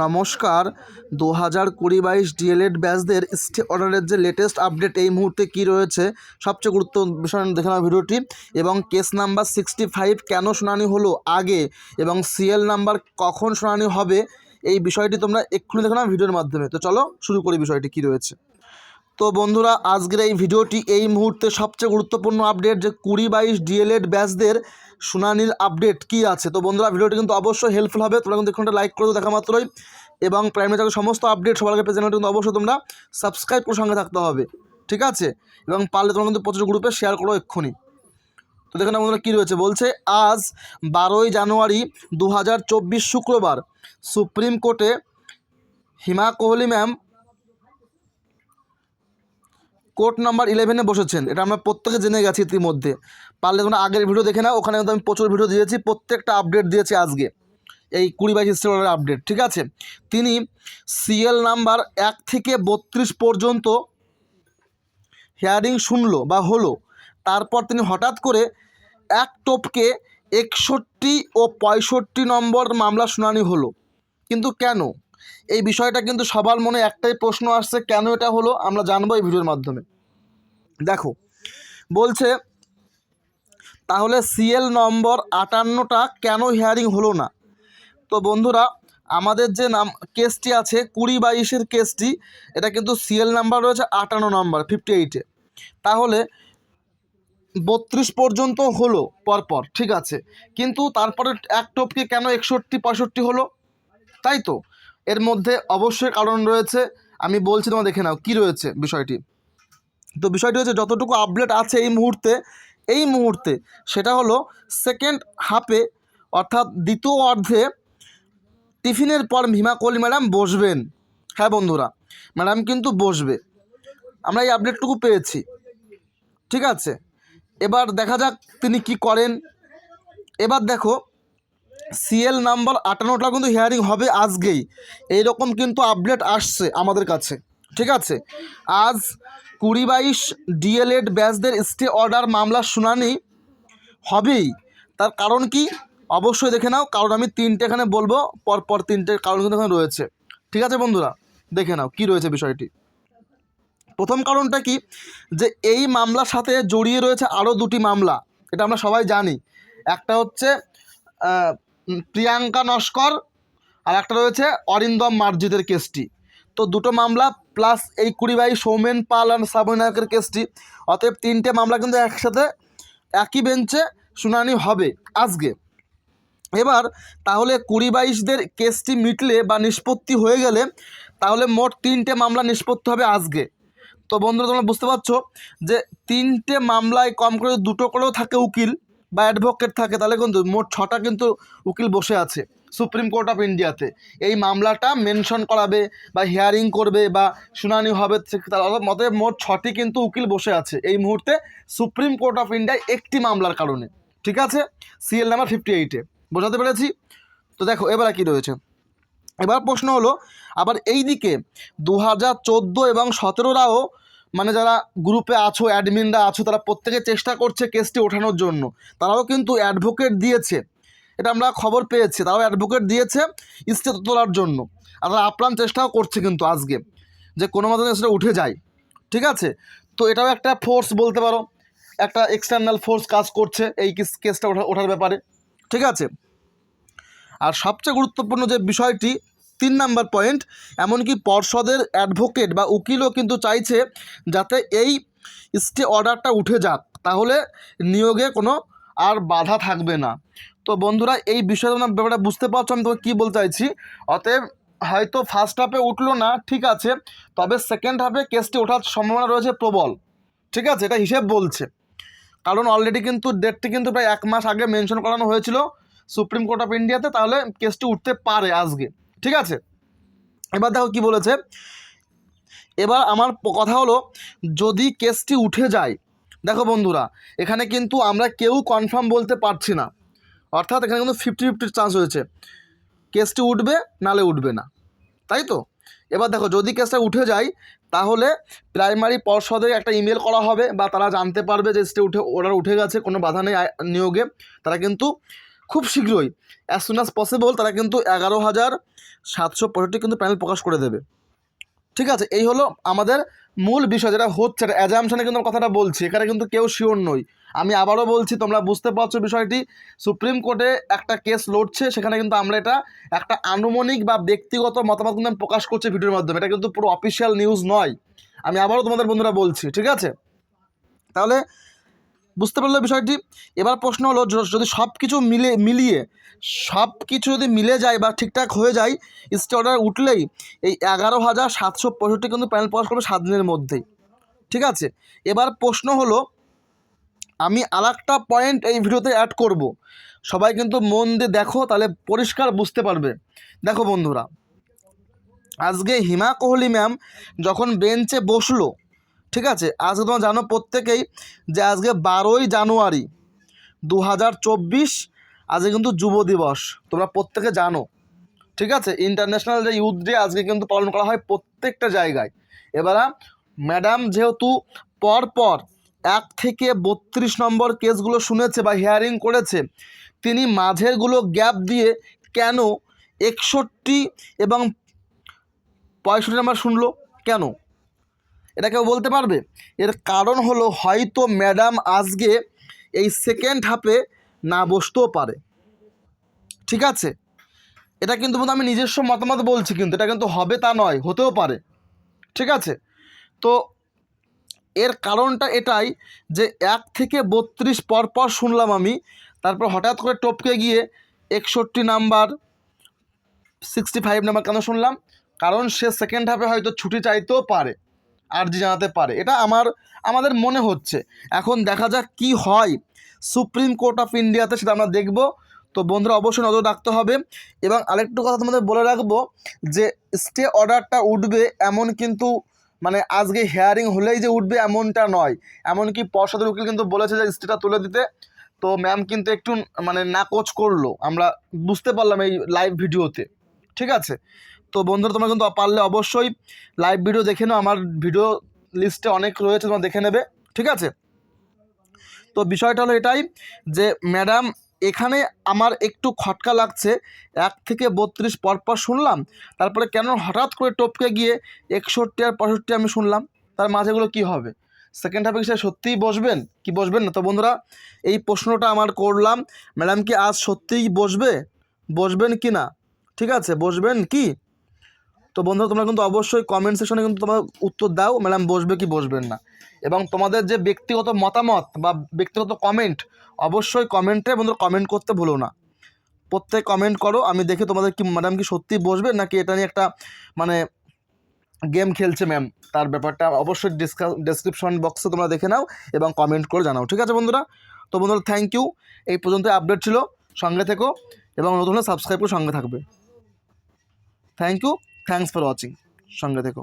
নমস্কার। দু হাজার কুড়ি বাইশ ডিএলএড ব্যাচদের স্টে অর্ডারের যে লেটেস্ট আপডেট এই মুহূর্তে কী রয়েছে? সবচেয়ে গুরুত্ব বিষয় দেখে নাও ভিডিওটি এবং কেস নাম্বার সিক্সটি ফাইভ কেন শুনানি হলো আগে এবং সিএল নাম্বার কখন শুনানি হবে, এই বিষয়টি তোমরা এক্ষুনি দেখে নাও ভিডিওর মাধ্যমে। তো চলো শুরু করি বিষয়টি, কী রয়েছে। তো বন্ধুরা, আজকের এই ভিডিওটি এই মুহূর্তে সবচেয়ে গুরুত্বপূর্ণ আপডেট যে কুড়ি বাইশ ডিএলএড ব্যাচদের শুনানির আপডেট কি আছে? তো বন্ধুরা, ভিডিওটি কিন্তু অবশ্যই হেল্পফুল হবে। তোমরা কিন্তু এখানটা লাইক করে দেখা মাত্রই। এবং প্রাইমারি চাকরির সমস্ত আপডেট সবার আগে চ্যানেলটি কিন্তু অবশ্যই তোমরা সাবস্ক্রাইব করে সঙ্গে থাকতে হবে। ঠিক আছে? এবং পারলে তোমরা কিন্তু প্রচুর গ্রুপে শেয়ার করো এক্ষুনি। তো দেখুন বন্ধুরা, কী রয়েছে? বলছে, আজ বারোই জানুয়ারি দু হাজার চব্বিশ শুক্রবার সুপ্রিম কোর্টে Hima Kohli ma'am court number ইলেভেনে বসেছেন। এটা আমরা প্রত্যেকে জেনে গেছি ইতিমধ্যে। পারলে তোমরা আগের ভিডিও দেখে নাও, ওখানে কিন্তু আমি প্রচুর ভিডিও দিয়েছি, প্রত্যেকটা আপডেট দিয়েছি আজকে। এই কুড়ি বাইশ স্টেলের আপডেট ঠিক আছে? তিনি সিএল নাম্বার এক থেকে বত্রিশ পর্যন্ত হিয়ারিং শুনলো বা হলো। তারপর তিনি হঠাৎ করে এক টোপকে একষট্টি ও পঁয়ষট্টি নম্বর মামলা শুনানি হলো। কিন্তু কেন? এই বিষয়টা কিন্তু সবার মনে একটাই প্রশ্ন আসছে, কেন এটা হলো? আমরা জানব এই ভিডিওর মাধ্যমে। দেখো, বলছে, তাহলে সিএল নম্বর আটান্নটা কেন হিয়ারিং হলো না? তো বন্ধুরা, আমাদের যে নাম, কেসটি আছে, কুড়ি বাইশের কেসটি, এটা কিন্তু সিএল নাম্বার রয়েছে, আটান্ন নাম্বার ফিফটি এইটে তাহলে, বত্রিশ পর্যন্ত হলো, পরপর, ঠিক আছে? কিন্তু তারপরে এক টপকে কেন একষট্টি, পঁয়ষট্টি হলো? তাই তো? এর মধ্যে অবশ্যই কারণ রয়েছে। আমি বলছি তোমার দেখে নাও, কী রয়েছে বিষয়টি? তো বিষয়টি হচ্ছে, যতটুকু আপডেট আছে এই মুহূর্তে এই মুহূর্তে সেটা হলো সেকেন্ড হাফে অর্থাৎ দ্বিতীয় অর্ধে টিফিনের পর ভীমা কোহলি ম্যাডাম বসবেন। হ্যাঁ বন্ধুরা, ম্যাডাম কিন্তু বসবে। আমরা এই আপডেটটুকু পেয়েছি। ঠিক আছে? এবার দেখা যাক তিনি কি করেন। এবার দেখো সিএল নাম্বার আটান্নটা কিন্তু হিয়ারিং হবে আজকেই। এইরকম কিন্তু আপডেট আসছে আমাদের কাছে, ঠিক আছে? আজ কুড়ি বাইশ ডিএলএড ব্যাচদের স্টে অর্ডার মামলার শুনানি হবেই। তার কারণ কি? অবশ্যই দেখে নাও, কারণ আমি তিনটে এখানে বলব, পরপর তিনটে কারণ কিন্তু এখানে রয়েছে। ঠিক আছে বন্ধুরা? দেখে নাও, কি রয়েছে বিষয়টি। প্রথম কারণটা কি? যে এই মামলার সাথে জড়িয়ে রয়েছে আরও দুটি মামলা, এটা আমরা সবাই জানি। একটা হচ্ছে প্রিয়াঙ্কা নস্কর, আর একটা রয়েছে অরিন্দম মার্জিদের কেসটি। তো দুটো মামলা প্লাস এই কুড়ি বাই সৌমেন পাল আর শ্রাবণী নায়কের কেসটি। অতএব তিনটে মামলা কিন্তু একসাথে একই বেঞ্চে শুনানি হবে আজকে। এবার তাহলে কুড়ি বাইশদের কেসটি মিটলে বা নিষ্পত্তি হয়ে গেলে তাহলে মোট তিনটে মামলা নিষ্পত্তি হবে আজকে। তো বন্ধুরা, তোমরা বুঝতে পারছ যে তিনটে মামলায় কম করে দুটো করেও থাকে উকিল। বা অ্যাডভোকেট থাকে, তাহলে কিন্তু মোট ছটা কিন্তু উকিল বসে আছে সুপ্রিম কোর্ট অফ ইন্ডিয়াতে এই মামলাটা মেনশন করাবে বা হিয়ারিং করবে বা শুনানি হবে মতে মোট ছটি কিন্তু উকিল বসে আছে। এই মুহূর্তে সুপ্রিম কোর্ট অফ ইন্ডিয়ায় একটি মামলার কারণে। ঠিক আছে? সিএল নাম্বার ফিফটি এইটে বোঝাতে পেরেছি? তো দেখো, এবার কী রয়েছে? এবার প্রশ্ন হলো, আবার এই দিকে দু হাজার চোদ্দ এবং সতেরোরাও মানে যারা গ্রুপে আছো অ্যাডমিনরা আছো, তারা প্রত্যেকে চেষ্টা করছে কেসটি ওঠানোর জন্য। তারাও কিন্তু অ্যাডভোকেট দিয়েছে। এটা আমরা খবর পেয়েছি। তারাও অ্যাডভোকেট দিয়েছে স্টে তোলার জন্য। আর তারা আপ্রাণ চেষ্টাও করছে কিন্তু আজকে, যে কোনো মতো সেটা উঠে যায়। ঠিক আছে? তো এটাও একটা ফোর্স বলতে পারো। একটা এক্সটার্নাল ফোর্স কাজ করছে এই কেসটা ওঠা, ওঠার ব্যাপারে। ঠিক আছে? আর সবচেয়ে গুরুত্বপূর্ণ যে বিষয়টি তিন নাম্বার পয়েন্ট এমনকি পর্ষদের অ্যাডভোকেট বা উকিলও কিন্তু চাইছে যাতে এই স্টে অর্ডারটা উঠে যাক, তাহলে নিয়োগে কোনো আর বাধা থাকবে না। তো বন্ধুরা, এই বিষয়ে তোমরা ব্যাপারটা বুঝতে পারছ, আমি তোমাকে কী বলতে চাইছি? অতএব হয়তো ফার্স্ট হাফে উঠল না, ঠিক আছে, তবে সেকেন্ড হাফে কেসটি ওঠার সম্ভাবনা রয়েছে প্রবল, ঠিক আছে, এটা হিসেব বলছে। কারণ অলরেডি কিন্তু ডেটটি কিন্তু প্রায় এক মাস আগে মেনশন করানো হয়েছিল সুপ্রিম কোর্ট অফ ইন্ডিয়াতে তাহলে কেসটি উঠতে পারে আজকে। ঠিক আছে? এবার দেখো কি বলেছে। এবার আমার কথা হলো, যদি কেসটি উঠে যায়, দেখো বন্ধুরা, এখানে কিন্তু আমরা কেউ কনফার্ম বলতে পারছি না। অর্থাৎ এখানে কিন্তু ফিফটি ফিফটির চান্স হয়েছে কেসটি উঠবে নালে উঠবে না। তাই তো? এবার দেখো, যদি কেসটা উঠে যায়, তাহলে প্রাইমারি পর্ষদে একটা ইমেল করা হবে, বা তারা জানতে পারবে যে স্টে উঠে অর্ডার উঠে গেছে, কোনো বাধা নেই নিয়োগে। তারা কিন্তু খুব শীঘ্রই অ্যাজ সুন অ্যাজ পসিবল তারা কিন্তু এগারো হাজার সাতশো পঁয়ষট্টি কিন্তু প্যানেল প্রকাশ করে দেবে। ঠিক আছে, এই হলো আমাদের মূল বিষয় যেটা হচ্ছে অ্যাজামশনে কিন্তু কথাটা বলছি, এখানে কিন্তু কেউ শিওর নই। আমি আবারও বলছি, তোমরা বুঝতে পারছ বিষয়টি, সুপ্রিম কোর্টে একটা কেস লড়ছে, সেখানে কিন্তু আমরা এটা একটা আনুমানিক বা ব্যক্তিগত মতামত কিন্তু প্রকাশ করছি ভিডিওর মাধ্যমে, এটা কিন্তু পুরো অফিসিয়াল নিউজ নয়। আমি আবারও তোমাদের বন্ধুরা বলছি, ঠিক আছে? তাহলে বুঝতে পারল বিষয়টি? এবার প্রশ্ন হলো যদি সব কিছু মিলে, মিলিয়ে সব কিছু যদি মিলে যায় বা ঠিকঠাক হয়ে যায় স্টে অর্ডার উঠলেই এই এগারো হাজার সাতশো পঁয়ষট্টি কিন্তু প্যানেল প্রকাশ করবে সাত দিনের মধ্যেই। ঠিক আছে? এবার প্রশ্ন হলো, আমি আর একটা পয়েন্ট এই ভিডিওতে অ্যাড করব। সবাই কিন্তু মন দিয়ে দেখো, তাহলে পরিষ্কার বুঝতে পারবে। দেখো বন্ধুরা, আজকে হিমা কোহলি ম্যাম যখন বেঞ্চে বসল ঠিক আছে? আজকে তোমরা জানো প্রত্যেকেই যে আজকে বারোই জানুয়ারি দু হাজার চব্বিশ আজকে কিন্তু যুব দিবস। তোমরা প্রত্যেকে জানো। ঠিক আছে? ইন্টারন্যাশনাল যে ইউথ ডে আজকে কিন্তু পালন করা হয় প্রত্যেকটা জায়গায়। এবার ম্যাডাম যেহেতু পর পর এক থেকে বত্রিশ নম্বর কেসগুলো শুনেছে বা হিয়ারিং করেছে, তিনি মাঝেরগুলো গ্যাপ দিয়ে কেন একষট্টি এবং পঁয়ষট্টি নাম্বার শুনলো? কেন? এটা কেউ বলতে পারবে? এর কারণ হলো হয়তো ম্যাডাম আজকে এই সেকেন্ড হাফে না বসতেও পারে। ঠিক আছে? এটা কিন্তু আমি নিজস্ব মতামত বলছি কিন্তু, এটা কিন্তু হবে তা নয়, হতেও পারে। ঠিক আছে? তো এর কারণটা এটাই যে এক থেকে বত্রিশ পর পর শুনলাম আমি, তারপর হঠাৎ করে টপকে গিয়ে একষট্টি নাম্বার সিক্সটি ফাইভ নাম্বার কেন শুনলাম? কারণ সে সেকেন্ড হাফে হয়তো ছুটি চাইতেও পারে। আর্জি জানাতে পারে। এটা আমার, আমাদের মনে হচ্ছে। এখন দেখা যাক কি হয়। সুপ্রিম কোর্ট অফ ইন্ডিয়াতে সেটা আমরা দেখব। তো বন্ধুরা, অবশ্যই নজর রাখতে হবে। এবং আরেকটু কথা তোমাদের বলে রাখব যে স্টে অর্ডারটা উঠবে এমন কিন্তু মানে আজকে হেয়ারিং হলেই যে উঠবে এমনটা নয়। এমনকি পর্ষদের উকিল কিন্তু বলেছে যে স্টেটা তুলে দিতে। তো ম্যাম কিন্তু একটু মানে নাকচ করল। আমরা বুঝতে পারলাম এই লাইভ ভিডিওতে। ঠিক আছে? তো বন্ধুরা, তোমরা কিন্তু পারলে অবশ্যই লাইভ ভিডিও দেখে নাও। আমার ভিডিও লিস্টে অনেক রয়েছে, তোমরা দেখে নেবে, ঠিক আছে? তো বিষয়টা হলো এটাই যে ম্যাডাম এখানে আমার একটু খটকা লাগছে। এক থেকে বত্রিশ পরপর শুনলাম, তারপরে কেন হঠাৎ করে টপকে গিয়ে একষট্টি আর পঁয়ষট্টি আমি শুনলাম, তার মাঝেগুলো কি হবে? সেকেন্ড হাফে সে সত্যিই বসবেন? কি বসবেন না? তো বন্ধুরা, এই প্রশ্নটা আমার করলাম ম্যাডাম কি আজ সত্যিই বসবে? বসবেন কি না? ঠিক আছে, বসবেন কি? তো বন্ধুরা, তোমরা কিন্তু অবশ্যই কমেন্ট সেকশনে কিন্তু তোমরা উত্তর দাও ম্যাডাম বসবে কি বসবেন না। এবং তোমাদের যে ব্যক্তিগত মতামত বা ব্যক্তিগত কমেন্ট অবশ্যই কমেন্টে বন্ধুরা কমেন্ট করতে ভুলো না। প্রত্যেক কমেন্ট করো, আমি দেখি তোমাদের কি ম্যাডাম কি সত্যি বসবে নাকি এটা নিয়ে একটা মানে গেম খেলছে ম্যাম তার ব্যাপারটা অবশ্যই ডেসক্রিপশন বক্সে তোমরা দেখে নাও এবং কমেন্ট করে জানাও, ঠিক আছে বন্ধুরা? তো বন্ধুরা থ্যাংক ইউ এই পর্যন্ত আপডেট ছিল, সঙ্গে থেকো এবং নতুন সাবস্ক্রাইব করে সঙ্গে থাকবে। Thank you thanks for watching সঙ্গে থেকো